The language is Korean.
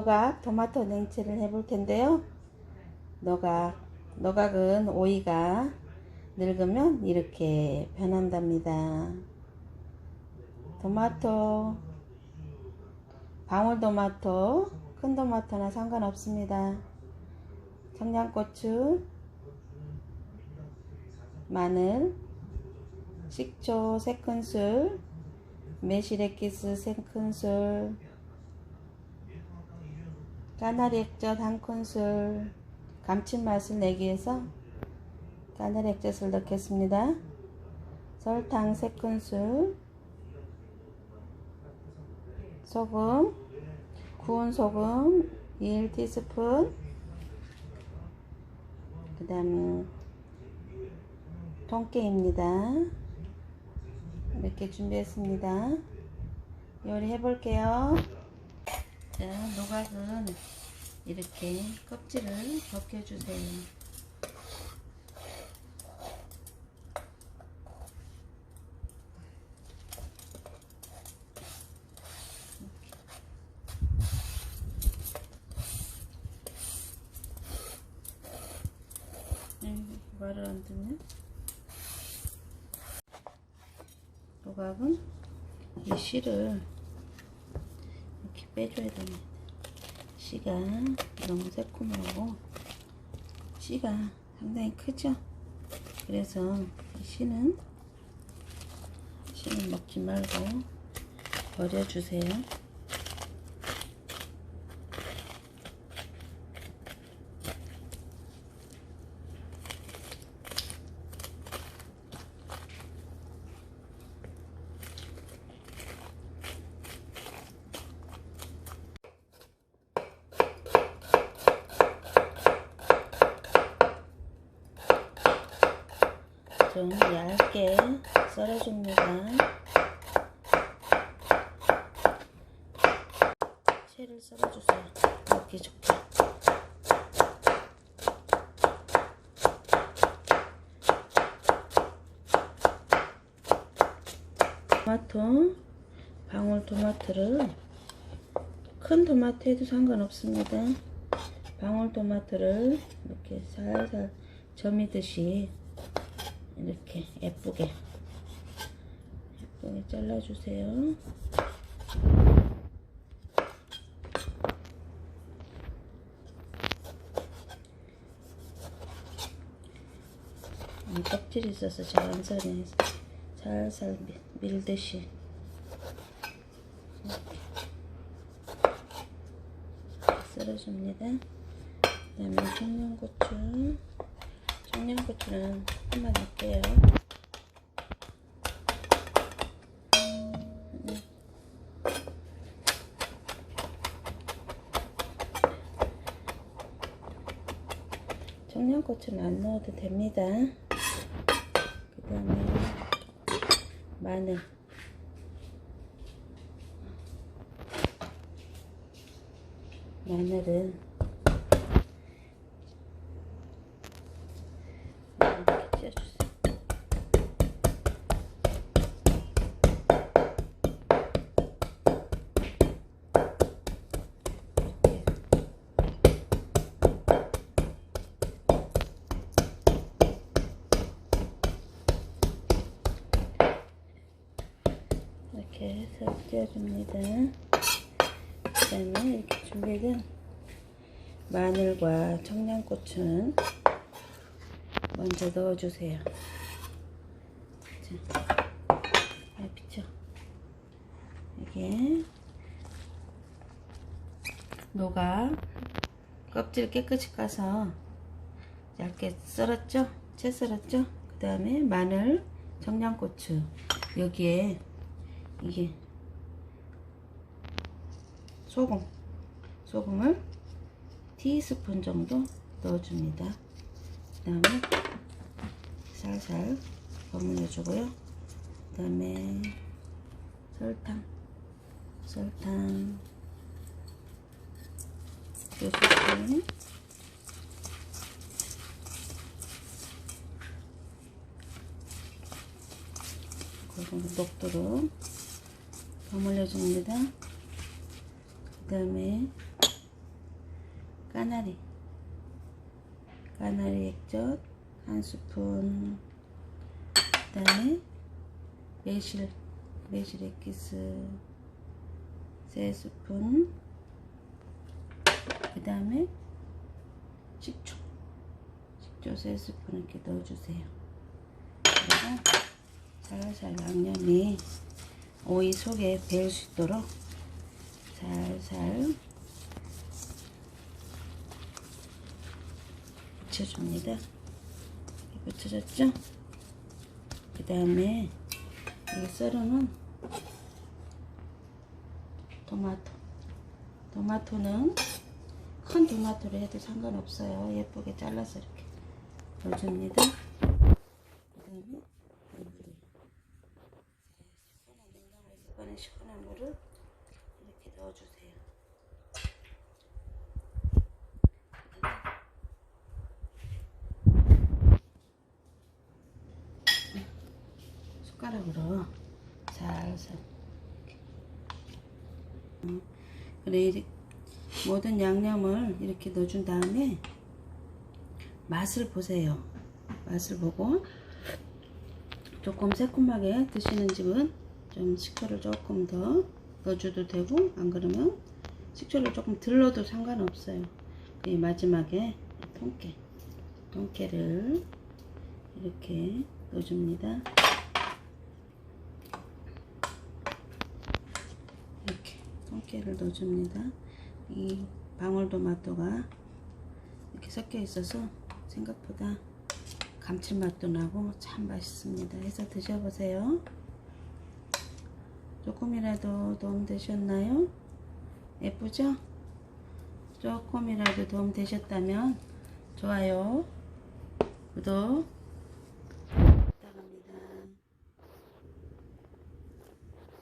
노각 토마토 냉채를 해볼 텐데요. 노각, 노각은 오이가 늙으면 이렇게 변한답니다. 토마토, 방울토마토, 큰 토마토나 상관없습니다. 청양고추, 마늘, 식초 3큰술, 매실액기스 3큰술, 까나리 액젓 1큰술, 감칠맛을 내기 위해서 까나리 액젓을 넣겠습니다. 설탕 3큰술, 소금, 구운 소금 1티스푼, 그 다음에 통깨입니다. 이렇게 준비했습니다. 요리 해 볼게요. 자, 노각은 이렇게 껍질을 벗겨주세요. 음, 말을 안 듣네. 노각은 이 씨를 이렇게 빼줘야 됩니다. 씨가 너무 새콤하고 씨가 상당히 크죠. 그래서 이 씨는 씨는 먹지 말고 버려주세요. 좀 얇게 썰어줍니다. 채를 썰어주세요. 먹기 좋게. 토마토, 방울토마토를 큰 토마토 해도 상관없습니다. 방울토마토를 이렇게 살살 점이듯이 이렇게 예쁘게 예쁘게 잘라주세요. 이 껍질이 있어서 잘안 썰네. 살살 밀- 밀듯이 썰어줍니다. 그 다음에 청양고추 청양고추는 한번 넣을게요. 청양고추는 안 넣어도 됩니다. 그 다음에 마늘 마늘은 이렇게 찢어주세요. 이렇게 해서 띄워줍니다. 그 다음에 이렇게 준비된 마늘과 청양고추는 먼저 넣어주세요. 자, 아, 비쳐. 이게 노가 껍질 깨끗이 까서 얇게 썰었죠? 채 썰었죠? 그 다음에 마늘, 청양고추 여기에 이게 소금 소금을 티스푼 정도 넣어줍니다. 그 다음에 살살 버무려 주고요. 그 다음에 설탕 설탕. 두 스푼 그리고 녹도록 버무려 줍니다. 그 다음에 까나리. 까나리 액젓 한 스푼. 그 다음에 매실 매실 액기스 세 스푼. 그 다음에 식초. 식초 세 스푼 이렇게 넣어주세요. 그래서 살살 양념이 오이 속에 배일 수 있도록 살살 붙여줍니다. 붙여졌죠? 그 다음에 이 썰어놓은 토마토 토마토는 큰 토마토로 해도 상관없어요. 예쁘게 잘라서 이렇게 넣어줍니다. 그 다음에 물을 시원한 냉장고에 이번에 시원한 물을 이렇게 넣어주세요. 숟가락으로 살살. 음, 그래 이렇게 모든 양념을 이렇게 넣어준 다음에 맛을 보세요. 맛을 보고 조금 새콤하게 드시는 집은 좀 식초를 조금 더 넣어줘도 되고 안 그러면 식초를 조금 덜 넣어도 상관없어요 이 마지막에 통깨 통깨를 이렇게 넣어줍니다 이렇게 통깨를 넣어줍니다 이 방울토마토가 이렇게 섞여 있어서 생각보다 감칠맛도 나고 참 맛있습니다. 해서 드셔보세요. 조금이라도 도움 되셨나요? 예쁘죠? 조금이라도 도움 되셨다면 좋아요, 구독